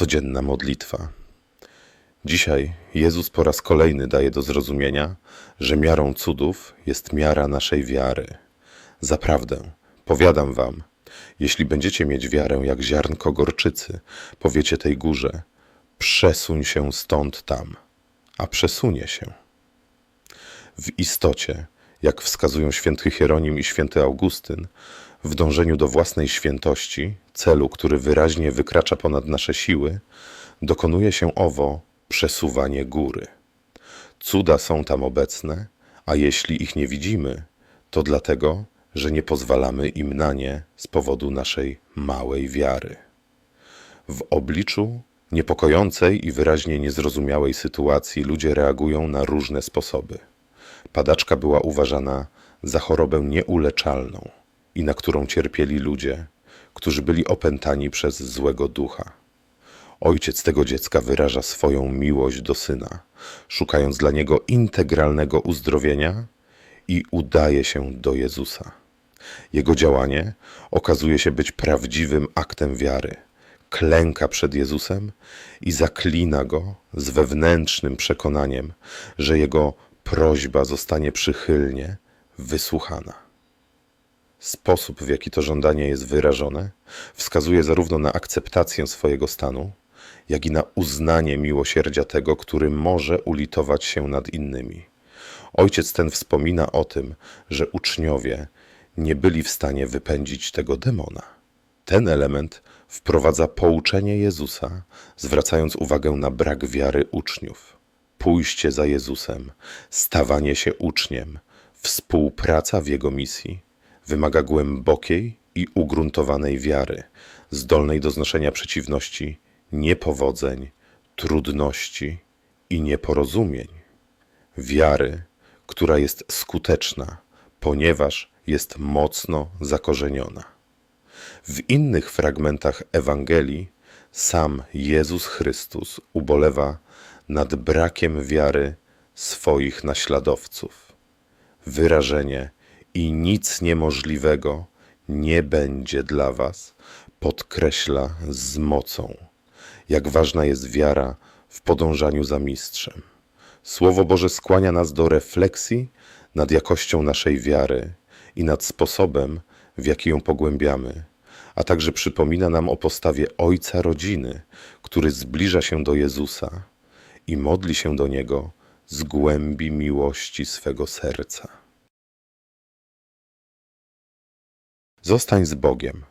Codzienna modlitwa. Dzisiaj Jezus po raz kolejny daje do zrozumienia, że miarą cudów jest miara naszej wiary. Zaprawdę, powiadam wam, jeśli będziecie mieć wiarę jak ziarnko gorczycy, powiecie tej górze: przesuń się stąd tam, a przesunie się. W istocie, jak wskazują święty Hieronim i święty Augustyn, w dążeniu do własnej świętości, celu, który wyraźnie wykracza ponad nasze siły, dokonuje się owo przesuwanie góry. Cuda są tam obecne, a jeśli ich nie widzimy, to dlatego, że nie pozwalamy im na nie z powodu naszej małej wiary. W obliczu niepokojącej i wyraźnie niezrozumiałej sytuacji ludzie reagują na różne sposoby. Padaczka była uważana za chorobę nieuleczalną i na którą cierpieli ludzie, którzy byli opętani przez złego ducha. Ojciec tego dziecka wyraża swoją miłość do syna, szukając dla niego integralnego uzdrowienia i udaje się do Jezusa. Jego działanie okazuje się być prawdziwym aktem wiary. Klęka przed Jezusem i zaklina go z wewnętrznym przekonaniem, że jego prośba zostanie przychylnie wysłuchana. Sposób, w jaki to żądanie jest wyrażone, wskazuje zarówno na akceptację swojego stanu, jak i na uznanie miłosierdzia tego, który może ulitować się nad innymi. Ojciec ten wspomina o tym, że uczniowie nie byli w stanie wypędzić tego demona. Ten element wprowadza pouczenie Jezusa, zwracając uwagę na brak wiary uczniów. Pójście za Jezusem, stawanie się uczniem, współpraca w Jego misji wymaga głębokiej i ugruntowanej wiary, zdolnej do znoszenia przeciwności, niepowodzeń, trudności i nieporozumień. Wiary, która jest skuteczna, ponieważ jest mocno zakorzeniona. W innych fragmentach Ewangelii sam Jezus Chrystus ubolewa nad brakiem wiary swoich naśladowców. Wyrażenie i nic niemożliwego nie będzie dla Was podkreśla z mocą, jak ważna jest wiara w podążaniu za mistrzem. Słowo Boże skłania nas do refleksji nad jakością naszej wiary i nad sposobem, w jaki ją pogłębiamy, a także przypomina nam o postawie ojca rodziny, który zbliża się do Jezusa i modli się do Niego z głębi miłości swego serca. Zostań z Bogiem.